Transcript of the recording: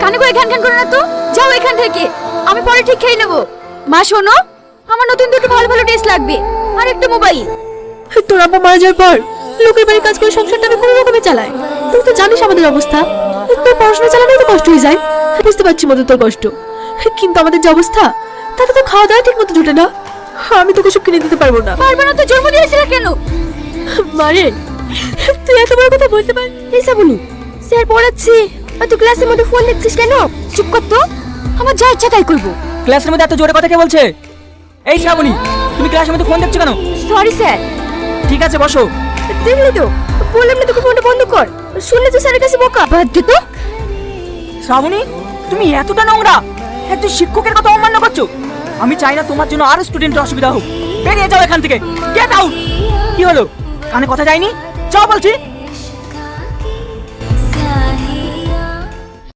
কানে করে ঘ্যান ঘ্যান করে না তো। যাও এখান থেকে। আমি পরে ঠিক খেয়ে নেব। মা শোনো। আমার নতুন দুটো ভালো ভালো ড্রেস লাগবে। আর একটা মোবাইল তোর আব্বা মারা যাওয়ার পর লোকের বাড়ি কাজ করে সংসারটা আমি কোনো রকমে চালাই তুই তো জানিস আমাদের অবস্থা। তোর পড়াশোনা চালানোই তো কষ্ট হয়ে যায়। বুঝতে পারছি মতো তোর কষ্ট। কিন্তু আমাদের যে অবস্থা তাতে তো খাওয়া দাওয়া ঠিক মতো জুটে না। আমি তোকে সব কিনে দিতে পারব না। পারবে না তো জন্ম দিয়েছিল কেন? মারে তুই এত বড় কথা বলতে পার এই সাবুনি স্যার পড়াচ্ছি। আর তুই ক্লাসের মধ্যে ফোন দেখছিস কেন? চুপ কর তো। আমার যা ইচ্ছা তাই করব। ক্লাসের মধ্যে এত জোরে কথা কে বলছে? এই শ্রাবণী তুমি ক্লাসের মধ্যে ফোন দেখছ কেন? সরি স্যার ঠিক আছে বসো। দেখলি তো? বললাম না তোকে ফোনটা বন্ধ কর। শুনলে তো স্যারের কাছে বোকা। বাদ দে তো। শ্রাবণী তুমি এতটা নোংরা। একজন শিক্ষকের কথা অমান্য করছ। আমি চাই না তোমার জন্য আরও স্টুডেন্টের অসুবিধা হোক। বেরিয়ে যাও এখান থেকে। গেট আউট কি হলো? কানে কথা যায়নি? যাও বলছি।